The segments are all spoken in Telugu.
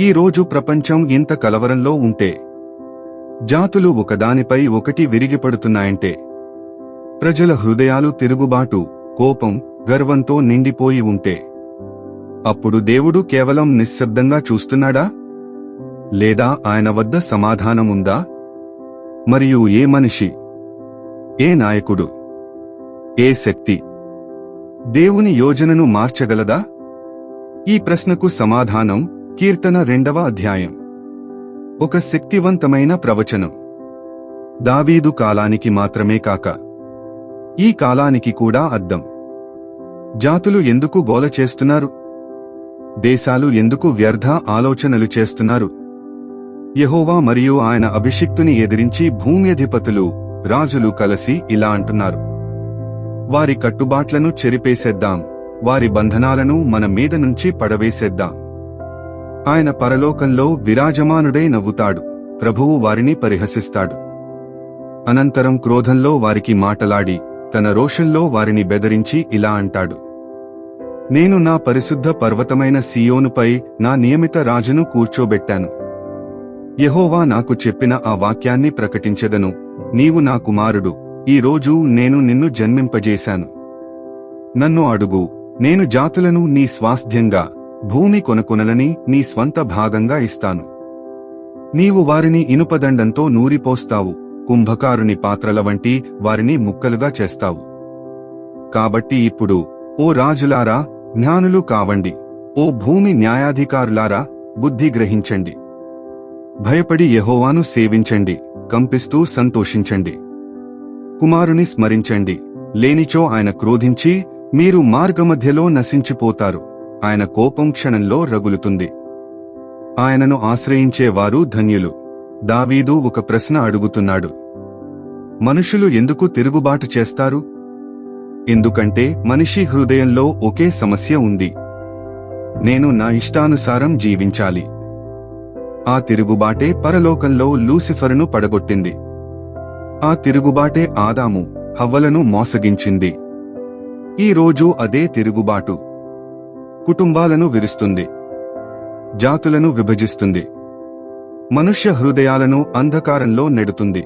ఈ రోజు ప్రపంచం ఇంత కలవరంలో ఉంటే జాతులు ఒకదానిపై ఒకటి విరిగిపడుతున్నాయంటే ప్రజల హృదయాలు తిరుగుబాటు కోపం గర్వంతో నిండిపోయి ఉంటే అప్పుడు దేవుడు కేవలం నిశ్శబ్దంగా చూస్తున్నాడా? లేదా ఆయన వద్ద సమాధానముందా మరియు ఏ మనిషి ఏ నాయకుడు ఏ శక్తి దేవుని యోజనను మార్చగలదా? ఈ ప్రశ్నకు సమాధానం కీర్తన రెండవ అధ్యాయం. ఒక శక్తివంతమైన ప్రవచనం. దావీదు కాలానికి మాత్రమే కాక ఈ కాలానికి కూడా అద్దం. జాతులు ఎందుకు గోల చేస్తున్నారు? దేశాలు ఎందుకు వ్యర్థ ఆలోచనలు చేస్తున్నారు? యహోవా మరియు ఆయన అభిషిక్తుని ఎదిరించి భూమ్యధిపతులు రాజులు కలిసి ఇలా అంటున్నారు. వారి కట్టుబాట్లను చెరిపేసేద్దాం వారి బంధనాలను మన మీద నుంచి పడవేసేద్దాం. ఆయన పరలోకంలో విరాజమానుడై నవ్వుతాడు. ప్రభువు వారిని పరిహసిస్తాడు. అనంతరం క్రోధంలో వారికి మాటలాడి తన రోషంలో వారిని బెదిరించి ఇలా అంటాడు. నేను నా పరిశుద్ధ పర్వతమైన సియోనుపై నా నియమిత రాజును కూర్చోబెట్టాను. యహోవా నాకు చెప్పిన ఆ వాక్యాన్ని ప్రకటించెదను. నీవు నా కుమారుడు. ఈ రోజు నేను నిన్ను జన్మింపజేశాను. నన్ను అడుగు. నేను జాతులను నీ స్వాస్థ్యంగా భూమి కొనకొనలని నీ స్వంత భాగంగా ఇస్తాను. నీవు వారిని ఇనుపదండంతో నూరిపోస్తావు కుంభకారుని పాత్రల వంటి వారిని ముక్కలుగా చేస్తావు. కాబట్టి ఇప్పుడు ఓ రాజులారా జ్ఞానులు కావండి. ఓ భూమి న్యాయాధికారులారా బుద్ధి గ్రహించండి. భయపడి యహోవాను సేవించండి కంపిస్తూ సంతోషించండి. కుమారుని స్మరించండి లేనిచో ఆయన క్రోధించి మీరు మార్గమధ్యలో నశించిపోతారు. ఆయన కోపం క్షణంలో రగులుతుంది. ఆయనను ఆశ్రయించేవారు ధన్యులు. దావీదు ఒక ప్రశ్న అడుగుతున్నాడు. మనుషులు ఎందుకు తిరుగుబాటు చేస్తారు? ఎందుకంటే మనిషి హృదయంలో ఒకే సమస్య ఉంది. నేను నా ఇష్టానుసారం జీవించాలి. ఆ తిరుగుబాటే పరలోకంలో లూసిఫరును పడగొట్టింది. ఆ తిరుగుబాటే ఆదాము హవ్వలను మోసగించింది. ఈ రోజు అదే తిరుగుబాటు. కుటుంబాలను విరుస్తుంది. జాతులను విభజిస్తుంది. మనుష్య హృదయాలను అంధకారంలో నెడుతుంది.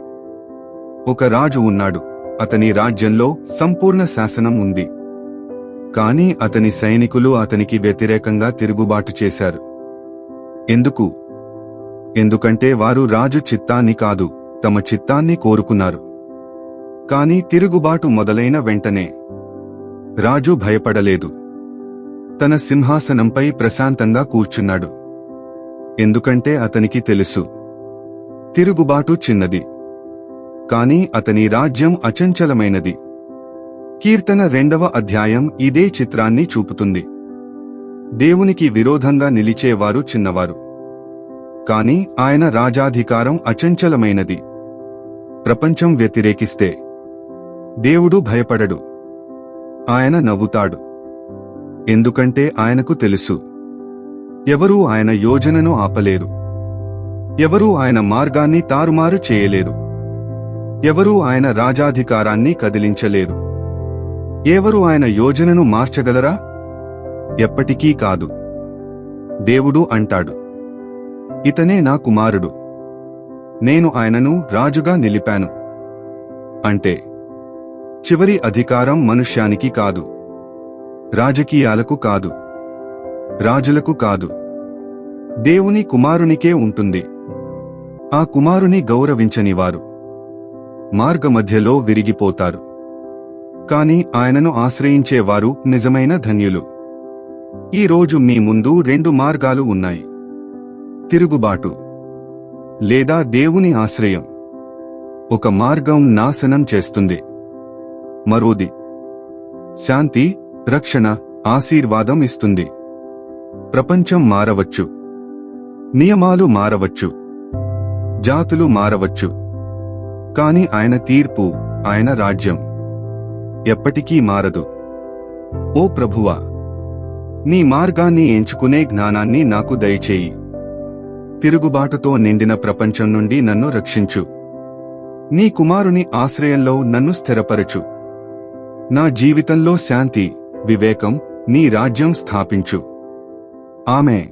ఒక రాజు ఉన్నాడు. అతని రాజ్యంలో సంపూర్ణ శాసనం ఉంది. కాని అతని సైనికులు అతనికి వ్యతిరేకంగా తిరుగుబాటు చేశారు. ఎందుకు? ఎందుకంటే వారు రాజు చిత్తాన్ని కాదు తమ చిత్తాన్ని కోరుకున్నారు. కాని తిరుగుబాటు మొదలైన వెంటనే రాజు భయపడలేదు. తన సింహాసనంపై ప్రశాంతంగా కూర్చున్నాడు. ఎందుకంటే అతనికి తెలుసు. తిరుగుబాటు చిన్నది. కాని అతని రాజ్యం అచంచలమైనది. కీర్తన రెండవ అధ్యాయం ఇదే చిత్రాన్ని చూపుతుంది. దేవునికి విరోధంగా నిలిచేవారు చిన్నవారు. కాని ఆయన రాజాధికారం అచంచలమైనది. ప్రపంచం వ్యతిరేకిస్తే దేవుడు భయపడడు. ఆయన నవ్వుతాడు. ఎందుకంటే ఆయనకు తెలుసు. ఎవరూ ఆయన యోజనను ఆపలేరు. ఎవరూ ఆయన మార్గాన్ని తారుమారు చేయలేరు. ఎవరూ ఆయన రాజాధికారాన్ని కదిలించలేరు. ఎవరు ఆయన యోజనను మార్చగలరా? ఎప్పటికీ కాదు. దేవుడు అంటాడు. ఇతనే నా కుమారుడు. నేను ఆయనను రాజుగా నిలిపాను. అంటే చివరి అధికారం మనుష్యానికి కాదు. రాజకీయాలకు కాదు. రాజులకు కాదు. దేవుని కుమారునికే ఉంటుంది. ఆ కుమారుని గౌరవించని వారు మార్గమధ్యలో విరిగిపోతారు. కాని ఆయనను ఆశ్రయించేవారు నిజమైన ధన్యులు. ఈ రోజు మీ ముందు రెండు మార్గాలు ఉన్నాయి. తిరుగుబాటు లేదా దేవుని ఆశ్రయం. ఒక మార్గం నాశనం చేస్తుంది. మరోది శాంతి రక్షణ ఆశీర్వాదం ఇస్తుంది. ప్రపంచం మారవచ్చు. నియమాలు మారవచ్చు. జాతులు మారవచ్చు. కాని ఆయన తీర్పు ఆయన రాజ్యం. ఎప్పటికీ మారదు. ఓ ప్రభువా నీ మార్గాన్ని ఎంచుకునే జ్ఞానాన్ని నాకు దయచేయి. తిరుగుబాటుతో నిండిన ప్రపంచం నుండి నన్ను రక్షించు. నీ కుమారుని ఆశ్రయంలో నన్ను స్థిరపరచు. నా జీవితంలో శాంతి వివేకం నీ రాజ్యం స్థాపించు. ఆమె